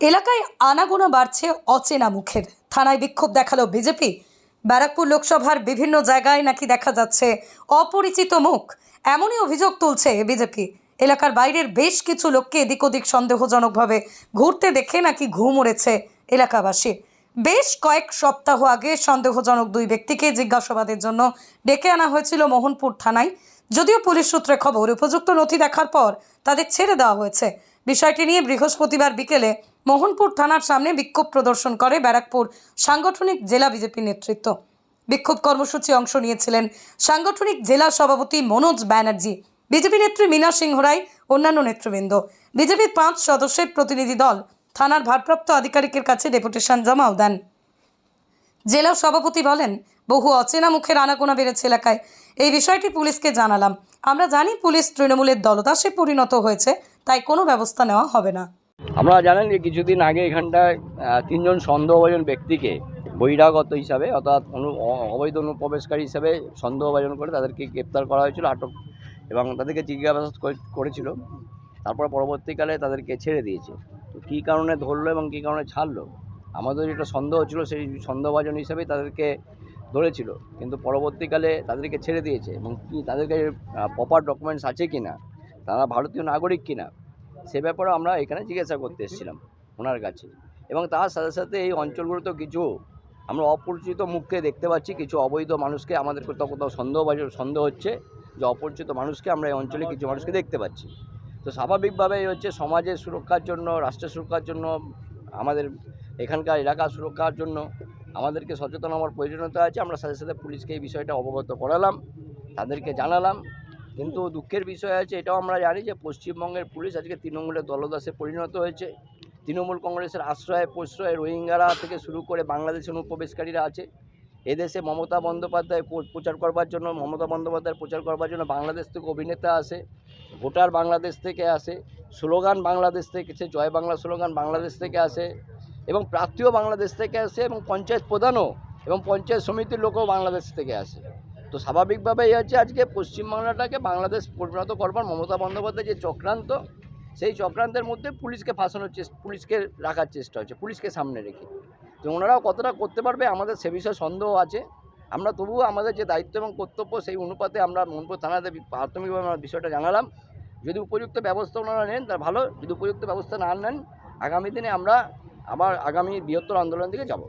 এলাকায় আনাগোনা বাড়ছে অচেনা মুখের। থানায় বিক্ষোভ দেখাল বিজেপি। ব্যারাকপুর লোকসভার বিভিন্ন জায়গায় নাকি দেখা যাচ্ছে অপরিচিত মুখ। এমনই অভিযোগ তুলছে বিজেপি। এলাকার বাইরের বেশ কিছু লোককে এদিক ওদিক সন্দেহজনকভাবে ঘুরতে দেখে নাকি ঘুম উড়েছে এলাকাবাসীর। বেশ কয়েক সপ্তাহ আগে সন্দেহজনক দুই ব্যক্তিকে জিজ্ঞাসাবাদের জন্য ডেকে আনা হয়েছিল মোহনপুর থানায়। যদিও পুলিশ সূত্রে খবর, উপযুক্ত নথি দেখার পর তাদের ছেড়ে দেওয়া হয়েছে। বিষয়টি নিয়ে বৃহস্পতিবার বিকেলে মোহনপুর থানার সামনে বিক্ষোভ প্রদর্শন করে ব্যারাকপুর সাংগঠনিক জেলা বিজেপি নেতৃত্ব। বিক্ষোভ কর্মসূচি অংশ নিয়েছিলেন সাংগঠনিক জেলা সভাপতি মনোজ ব্যানার্জি, বিজেপি নেত্রী মীনা সিংহ রায় অন্যান্য নেতৃবৃন্দ। বিজেপির পাঁচ সদস্যের প্রতিনিধি দল থানার ভারপ্রাপ্ত আধিকারিকের কাছে ডেপুটেশন জমাও দেন। জেলা সভাপতি বলেন, বহু অচেনা মুখের আনাগোনা বেড়েছে এলাকায়। এই বিষয়টি পুলিশকে জানালাম। আমরা জানি পুলিশ তৃণমূলের দলদাসে পরিণত হয়েছে, তাই কোনো ব্যবস্থা নেওয়া হবে না। আপনারা জানেন যে কিছুদিন আগে এখানটায় তিনজন সন্দেহভাজন ব্যক্তিকে বহিরাগত হিসাবে অর্থাৎ অনু অবৈধ অনুপ্রবেশকারী হিসাবে সন্দেহভাজন করে তাদেরকে গ্রেপ্তার করা হয়েছিল, আটক এবং তাদেরকে জিজ্ঞাসাবাদ করে- করেছিল। তারপর পরবর্তীকালে তাদেরকে ছেড়ে দিয়েছে। তো কী কারণে ধরলো এবং কী কারণে ছাড়লো? আমাদের যেটা সন্দেহ ছিল সেই সন্দেহভাজন হিসাবেই তাদেরকে ধরেছিল। কিন্তু পরবর্তীকালে তাদেরকে ছেড়ে দিয়েছে এবং কি তাদেরকে প্রপার ডকুমেন্টস আছে কি না তারা ভারতীয় নাগরিক কিনা সে ব্যাপারে আমরা এখানে জিজ্ঞাসা করতে এসেছিলাম ওনার কাছে। এবং তার সাথে সাথে এই অঞ্চলগুলোতেও কিছু আমরা অপরিচিত মুখকে দেখতে পাচ্ছি, কিছু অবৈধ মানুষকে আমাদের কোথাও কোথাও সন্দেহ সন্দেহ হচ্ছে যে অপরিচিত মানুষকে আমরা এই অঞ্চলে কিছু মানুষকে দেখতে পাচ্ছি। তো স্বাভাবিকভাবে এই হচ্ছে সমাজের সুরক্ষার জন্য, রাষ্ট্রের সুরক্ষার জন্য, আমাদের এখানকার এলাকার সুরক্ষার জন্য আমাদেরকে সচেতন হওয়ার প্রয়োজনীয়তা আছে। আমরা সাথে সাথে পুলিশকে এই বিষয়টা অবগত করালাম, তাদেরকে জানালাম কিন্তু দুঃখের বিষয় আছে, এটাও আমরা জানি যে পশ্চিমবঙ্গের পুলিশ আজকে তৃণমূলের দলদাসে পরিণত হয়েছে। তৃণমূল কংগ্রেসের আশ্রয়ে প্রশ্রয় রোহিঙ্গারা থেকে শুরু করে বাংলাদেশের অনুপ্রবেশকারীরা আছে। এদেশে মমতা বন্দ্যোপাধ্যায় প্রচার করবার জন্য, মমতা বন্দ্যোপাধ্যায় প্রচার করবার জন্য বাংলাদেশ থেকে অভিনেতা আসে, ভোটার বাংলাদেশ থেকে আসে, স্লোগান বাংলাদেশ থেকে আসে, জয় বাংলা স্লোগান বাংলাদেশ থেকে আসে এবং প্রার্থীও বাংলাদেশ থেকে আসে এবং পঞ্চায়েত প্রধানও এবং পঞ্চায়েত সমিতির লোকও বাংলাদেশ থেকে আসে। তো স্বাভাবিকভাবে এই হচ্ছে আজকে পশ্চিমবাংলাটাকে বাংলাদেশ পরিণত করবার মমতা বন্দ্যোপাধ্যায় যে চক্রান্ত, সেই চক্রান্তের মধ্যে পুলিশকে ফাঁসানোর চেষ্টা পুলিশকে রাখার চেষ্টা হচ্ছে, পুলিশকে সামনে রেখে। তো ওনারাও কতটা করতে পারবে আমাদের সে বিষয়ে সন্দেহ আছে। আমরা তবুও আমাদের যে দায়িত্ব এবং কর্তব্য, সেই অনুপাতে আমরা মনপুর থানাতে প্রাথমিকভাবে আমরা বিষয়টা জানালাম। যদি উপযুক্ত ব্যবস্থা ওনারা নেন তার ভালো। যদি উপযুক্ত ব্যবস্থা না নেন, আগামী দিনে আমরা আবার আগামী বৃহত্তর আন্দোলন দিকে যাব।